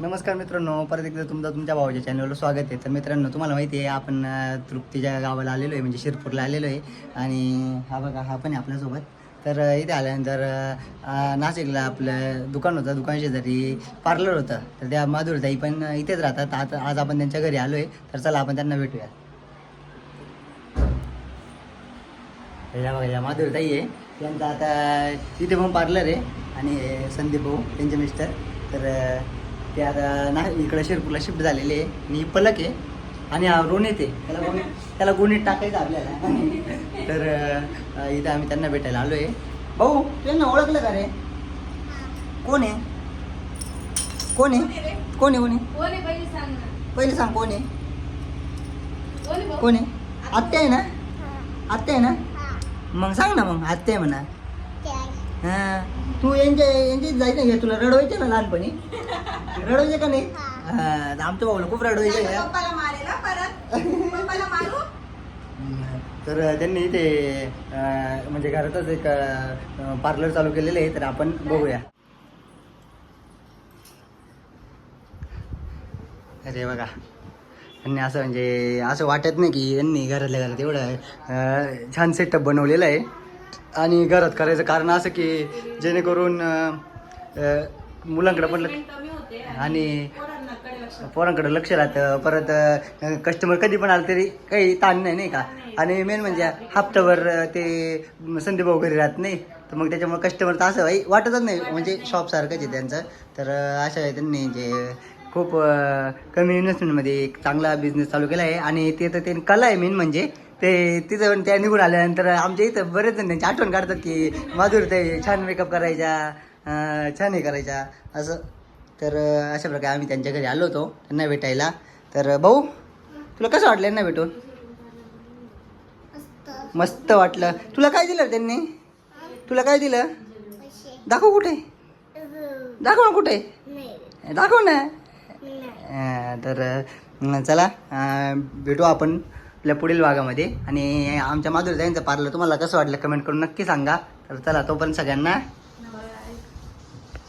नमस्कार मित्रांनो परत एकदा तुमचं तुमच्या भावाच्या चॅनलवर स्वागत आहे. तर मित्रांनो तुम्हाला माहिती आहे आपण तृप्तीच्या गावाला आलेलो आहे म्हणजे शिरपूरला आलेलो आहे. आणि हा बघा हा पण आहे आपल्यासोबत. तर इथे आल्यानंतर नाशिकला आपलं दुकान होतं दुकान शेजारी पार्लर होतं. तर त्या माधुरताई पण इथेच राहतात. आता आज आपण त्यांच्या घरी आलो आहे तर चला आपण त्यांना भेटूया. या बघा या माधुरताई आहे. त्यांचं आता इथे पण पार्लर आहे. आणि संदीप भाऊ त्यांचे मिस्टर तर ते आता ना इकडं शिरपूरला शिफ्ट झालेले आहे. आणि ही पलक आहे आणि हा रोनेत आहे त्याला गोणी त्याला गोणीत टाकायचं आपल्याला. तर इथं आम्ही त्यांना भेटायला आलो आहे. भाऊ त्यांना ओळखलं का रे? कोण आहे? कोण आहे? कोण आहे कोण आहे? पहिले सांग ना. पहिले सांग कोण आहे? कोण आहे भाऊ? कोण आहे? आत्या आहे ना? आत्या आहे ना? मग सांग ना मग आत्या आहे म्हणा. हा. तू यांच्या यांची जायचं नाही? तुला रडवायचे ना लहानपणी? रडवायचे का नाही? हा, तर आमच्या भाऊला खूप रडवायचे आता पप्पाला मारेल हा परत. पप्पाला मारू? तर त्यांनी इथे अं, म्हणजे घरातच एक पार्लर चालू केलेलं आहे तर आपण बघूया. अरे बघा. त्यांनी असं म्हणजे असं वाटत नाही की यांनी घरातल्या घरात एवढं अं, छान सेटअप बनवलेलं आहे. आणि घरात करायचं कारण असं की जेणेकरून मुलांकडे पण लक्ष आणि पोरांकडे लक्ष राहतं. परत कस्टमर कधी पण आलं तरी काही ताण नाही नाही का? आणि मेन म्हणजे हप्त्यावर ते संदीप वगैरे घरी राहत नाही. तर मग त्याच्यामुळे कस्टमर तर असं काही वाटतच नाही. म्हणजे शॉपसारखंच आहे त्यांचं. तर अशा आहे त्यांनी जे खूप कमी इन्व्हेस्टमेंटमध्ये एक चांगला बिझनेस चालू केला आहे. आणि ते तर त्यांनी कला आहे मेन म्हणजे. ते तिथं पण त्या निघून आल्यानंतर आमच्या इथं बरेच जण त्यांची आठवण काढतात की माधुर ते छान मेकअप करायच्या छान हे करायच्या असं. तर अशा प्रकारे आम्ही त्यांच्या घरी आलो होतो त्यांना भेटायला. तर भाऊ तुला कसं वाटलं यांना भेटून? मस्त वाटलं. तुला काय दिलं त्यांनी? तुला काय दिलं? दाखव कुठे? दाखव ना कुठे? दाखव ना. तर चला भेटू आपण. आपल्या पुढील भागामध्ये. आणि आमच्या माधुरी त्यांचं पार्लर तुम्हाला कसं वाटलं कमेंट करून नक्की सांगा. तर चला तोपर्यंत सगळ्यांना